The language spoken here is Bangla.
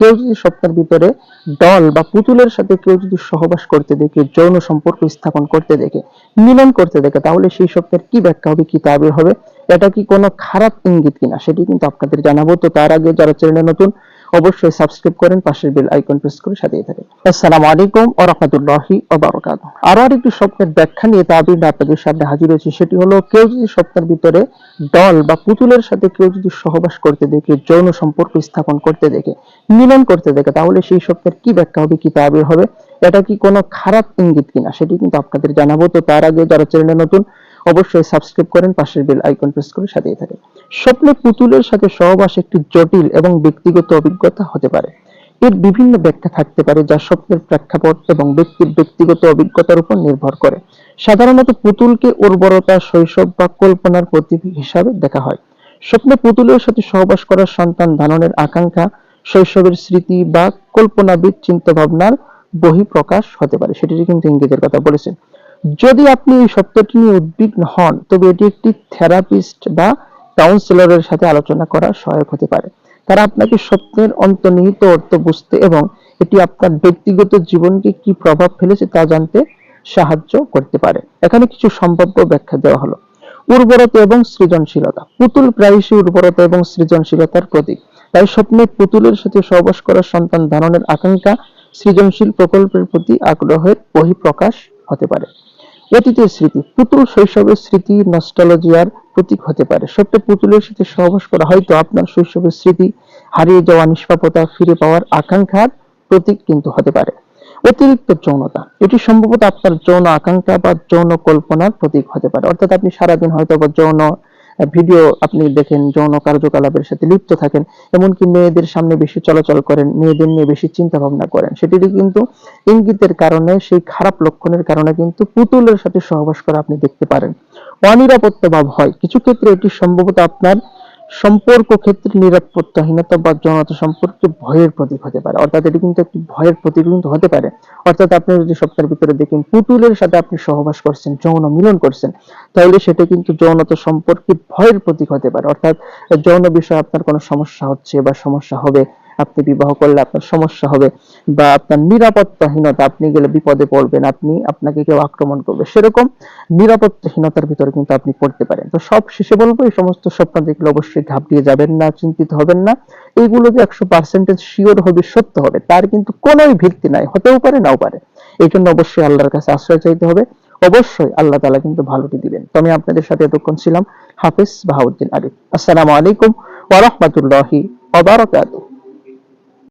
কেউ যদি স্বপ্নের ভিতরে দল বা পুতুলের সাথে কেউ যদি সহবাস করতে দেখে, যৌন সম্পর্ক স্থাপন করতে দেখে, মিলন করতে দেখে, তাহলে সেই স্বপ্নের কি ব্যাখ্যা হবে, কি তাবির হবে? এটা কি কোনো খারাপ ইঙ্গিত কিনা? সেটি কিন্তু আপনাদের জানাব। তো তার আগে যারা চ্যানেলে নতুন অবশ্যই সাবস্ক্রাইব করেন, পাশের বেল আইকন প্রেস করে সাথেই থাকেন। আসসালামু আলাইকুম ওয়া রাহমাতুল্লাহি ওয়া বারাকাতুহু। আরও আরেকটি স্বপ্নের ব্যাখ্যা নিয়ে তাবির আপনাদের সামনে হাজির হয়েছে, সেটি হলো কেউ যদি স্বপ্নের ভিতরে ডল বা পুতুলের সাথে কেউ যদি সহবাস করতে দেখে, যৌন সম্পর্ক স্থাপন করতে দেখে, মিলন করতে দেখে, তাহলে সেই স্বপ্নের কি ব্যাখ্যা হবে, কি তাবির হবে, এটা কি কোনো খারাপ ইঙ্গিত কিনা, সেটি কিন্তু আপনাদের জানাব। তো তার আগে যারা চ্যানেলে নতুন, অবশ্যই সাবস্ক্রাইব করেন, পাশের বেল আইকন প্রেস করে সাথেই থাকেন। স্বপ্নে পুতুলের সাথে সহবাস একটি জটিল এবং ব্যক্তিগত অভিজ্ঞতা হতে পারে। এর বিভিন্ন ব্যাখ্যা থাকতে পারে যা স্বপ্নের প্রেক্ষাপট এবং ব্যক্তির ব্যক্তিগত অভিজ্ঞতার উপর নির্ভর করে। সাধারণত পুতুলকে উর্বরতা শৈশব বা কল্পনার প্রতীক হিসাবে দেখা হয়। স্বপ্নে পুতুলের সাথে সহবাস করার সন্তান ধারণের আকাঙ্ক্ষা, শৈশবের স্মৃতি বা কল্পনাবিদ চিন্তা ভাবনার বহিঃপ্রকাশ হতে পারে। সেটি কিন্তু ইঙ্গিতের কথা বলেছেন। যদি আপনি এই সত্যটি নিয়ে উদ্বিগ্ন হন, তবে এটি একটি থেরাপিস্ট বা কাউন্সিলরের সাথে আলোচনা করা সহায়ক হতে পারে। তারা আপনাকে স্বপ্নের অন্তর্নিহিত অর্থ বুঝতে এবং এটি আপনার ব্যক্তিগত জীবনকে কি প্রভাব ফেলেছে তা জানতে সাহায্য করতে পারে। এখানে কিছু সম্ভাব্য ব্যাখ্যা দেওয়া হলো। উর্বরতা এবং সৃজনশীলতা। পুতুল প্রায়শই উর্বরতা এবং সৃজনশীলতার প্রতীক। তাই স্বপ্নে পুতুলের সাথে সহবাস করার সন্তান ধারণের আকাঙ্ক্ষা সৃজনশীল প্রকল্পের প্রতি আগ্রহের বহিঃপ্রকাশ হতে পারে। অতীতের স্মৃতি পুতুল শৈশবের স্মৃতি নস্টালজিয়ার প্রতীক হতে পারে। সত্য পুতুলের সাথে সহবাস করা। হয়তো আপনার শৈশবের স্মৃতি, হারিয়ে যাওয়া নিষ্পাপতা, ফিরে পাওয়ার আকাঙ্ক্ষার প্রতীক কিন্তু হতে পারে। অতিরিক্ত যৌনতা, এটি সম্ভবত আপনার যৌন আকাঙ্ক্ষা বা যৌন কল্পনার প্রতীক হতে পারে। অর্থাৎ আপনি সারাদিন হয়তো বা যৌন ভিডিও আপনি দেখেন, যৌন কার্যকলাপের সাথে লিপ্ত থাকেন, এমনকি মেয়েদের সামনে বেশি চলাচল করেন, মেয়েদের নিয়ে বেশি চিন্তা ভাবনা করেন। সেটিরই কিন্তু ইঙ্গিতের কারণে, সেই খারাপ লক্ষণের কারণে কিন্তু পুতুলের সাথে সহবাস করা আপনি দেখতে পারেন। অনিরাপত্তা ভাব হয়। কিছু ক্ষেত্রে এটি সম্ভবত আপনার সম্পর্ক ক্ষেত্রে নিরাপত্তাহীনতা বা যৌনতা সম্পর্কে ভয়ের প্রতীক হতে পারে। অর্থাৎ এটি কিন্তু একটি ভয়ের প্রতীক কিন্তু হতে পারে। অর্থাৎ আপনি যদি সপ্তাহের ভিতরে দেখেন পুতুলের সাথে আপনি সহবাস করছেন, যৌন মিলন করছেন, তাহলে সেটা কিন্তু যৌনতা সম্পর্কে ভয়ের প্রতীক হতে পারে। অর্থাৎ যৌন বিষয়ে আপনার কোনো সমস্যা হচ্ছে বা সমস্যা হবে আপনি বিবাহ করলে আপনার সমস্যা হবে বা আপনার নিরাপত্তাহীনতা, আপনি গেলে বিপদে পড়বেন, আপনি আপনাকে কেউ আক্রমণ করবে। সেরকম নিরাপত্তাহীনতার ভিতরে কিন্তু আপনি পড়তে পারেন। তো সব শেষে বলব, এই সমস্ত স্বপ্ন দেখলে অবশ্যই ঘাবড়িয়ে যাবেন না, চিন্তিত হবেন না। এইগুলো যে একশো পার্সেন্টেজ শিওর হবে, সত্য হবে, তার কিন্তু কোনোই ভিত্তি নাই, হতেও পারে, নাও পারে। এই জন্য অবশ্যই আল্লাহর কাছে আশ্রয় চাইতে হবে। অবশ্যই আল্লাহ তালা কিন্তু ভালোটি দিবেন। তো আমি আপনাদের সাথে এতক্ষণ ছিলাম, হাফিজ বাহাউদ্দিন আরিফ আসসালামু আলাইকুম ওয়া রাহমাতুল্লাহি ওয়া বারাকাতুহু।